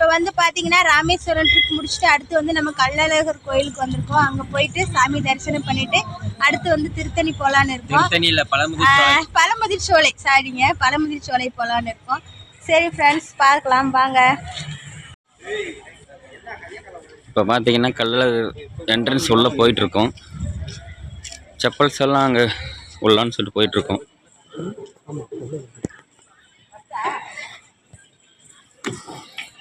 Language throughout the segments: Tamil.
இப்போ வந்து பார்த்தீங்கன்னா ராமேஸ்வரம் ட்ரிப் முடிச்சுட்டு அடுத்து வந்து நம்ம கள்ளழகர் கோயிலுக்கு வந்திருக்கோம். அங்கே போயிட்டு சாமி தரிசனம் பண்ணிட்டு அடுத்து வந்து திருத்தணி போகலான்னு இருக்கோம். பழமுதிர் சோலை. சாரிங்க பழமுதிர் சோலை போகலான்னு இருக்கோம். சரி ஃப்ரெண்ட்ஸ் பார்க்கலாம். வாங்க. இப்போ பார்த்தீங்கன்னா கல்லில் என்ட்ரன்ஸ் உள்ளே போயிட்டுருக்கோம். செப்பல்ஸ் எல்லாம் அங்கே உள்ளான்னு சொல்லிட்டு போயிட்டுருக்கோம்.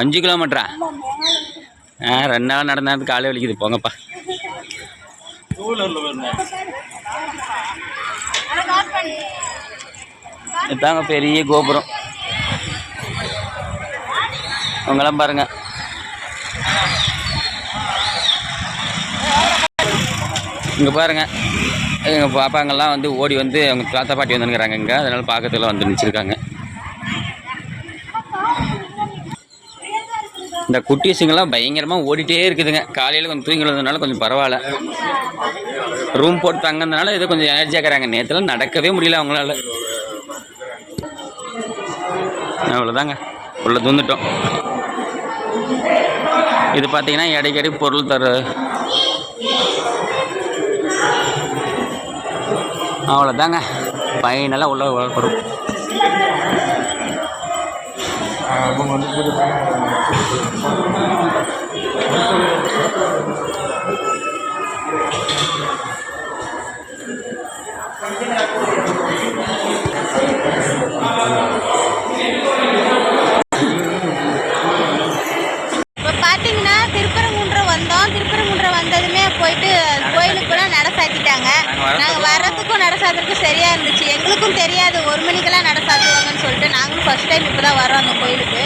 அஞ்சு கிலோமீட்டரா? ஆ ரெண்டு நாள் நடந்தது காலை வலிக்குது போங்கப்பா. இதாங்க பெரிய கோபுரம். அவங்களாம் பாருங்க. இங்கே பாருங்க. எங்கள் பாப்பாங்கெல்லாம் வந்து ஓடி வந்து அவங்க தாத்தா பாட்டி வந்துருக்கிறாங்க இங்கே. அதனால் பார்க்கறதுக்குலாம் வந்து நினச்சிருக்காங்க இந்த குட்டீஸுங்கெல்லாம் பயங்கரமாக ஓடிட்டே இருக்குதுங்க. காலையில் கொஞ்சம் தூங்கி வந்ததுனால கொஞ்சம் பரவாயில்ல. ரூம் போட்டு தங்கினதுனால ஏதோ கொஞ்சம் எனர்ஜியாக இருக்கிறாங்க. நேற்றுலாம் நடக்கவே முடியல அவங்களால. அவ்வளோதாங்க உள்ள தூந்துட்டோம் இது பார்த்தீங்கன்னா இடைக்கடி பொருள் தர அவ்வளோதாங்க ஃபைனலாக உள்ள வரும் you. நாங்கள் வர்றதுக்கும் நட சாத்துறதுக்கும் சரியாக இருந்துச்சு. எங்களுக்கும் தெரியாது. ஒரு மணிக்கெல்லாம் நட சாத்துவாங்கன்னு சொல்லிட்டு நாங்களும் ஃபர்ஸ்ட் டைம் இப்போ தான் வரோம் அந்த கோயிலுக்கு.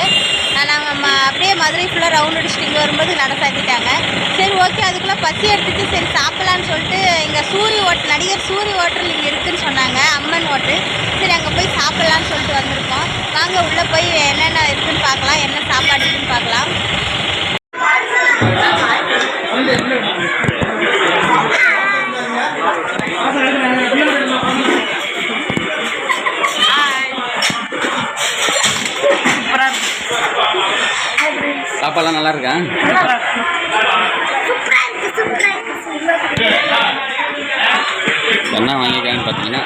நாங்கள் ம அப்படியே மதுரை ஃபுல்லாக ரவுண்ட் அடிச்சுட்டு இங்கே வரும்போது நட சாத்திட்டாங்க சரி ஓகே அதுக்குள்ளே பசி எடுத்துட்டு சரி சாப்பிட்லான்னு சொல்லிட்டு இங்கே சூரி ஹோட்டல் நடிகர் சூரி ஹோட்டல் இங்கே இருக்குன்னு சொன்னாங்க. அம்மன் ஹோட்டல் சரி அங்கே போய் சாப்பிட்லான்னு சொல்லிட்டு வந்திருக்கோம். வாங்க உள்ளே போய் என்னென்ன இருக்குன்னு பார்க்கலாம். என்ன சாப்பாடுலாம் நல்லா இருக்கா? என்ன வாங்கியிருக்காங்கன்னு பார்த்தீங்கன்னா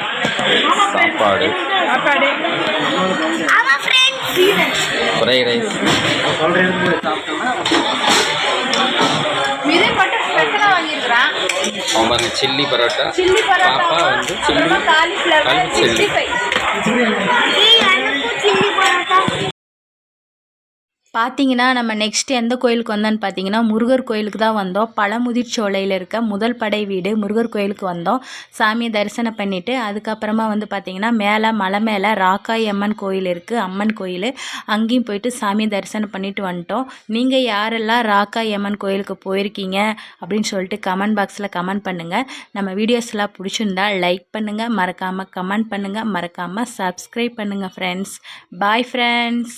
சாப்பாடு. ஃப்ரைட் ரைஸ் அவன் பாருங்க சில்லி பரோட்டா சில்லி பரோட்டா பாப்பா வந்து சில்லி அப்புறமா காலிஃப்ளவர் காலி சிக்ஸ்டி சில்லி பார்த்தீங்கன்னா நம்ம நெக்ஸ்ட் எந்த கோயிலுக்கு வந்தோன்னு பார்த்தீங்கன்னா முருகர் கோயிலுக்கு தான் வந்தோம். பழமுதிர் சோலையில் இருக்க முதல் படை வீடு முருகர் கோயிலுக்கு வந்தோம். சாமியை தரிசனம் பண்ணிவிட்டு அதுக்கப்புறமா வந்து பார்த்திங்கன்னா மேலே மலை மேலே ராக்காய் அம்மன் கோயில் இருக்குது அம்மன் கோயில். அங்கேயும் போயிட்டு சாமியை தரிசனம் பண்ணிட்டு வந்துட்டோம். நீங்கள் யாரெல்லாம் ராக்காய் அம்மன் கோயிலுக்கு போயிருக்கீங்க அப்படின்னு சொல்லிட்டு கமெண்ட் பாக்ஸில் கமெண்ட் பண்ணுங்கள் நம்ம வீடியோஸ்லாம் பிடிச்சிருந்தா லைக் பண்ணுங்கள் மறக்காமல் கமெண்ட் பண்ணுங்கள் மறக்காமல் சப்ஸ்கிரைப் பண்ணுங்கள் ஃப்ரெண்ட்ஸ் பாய் ஃப்ரெண்ட்ஸ்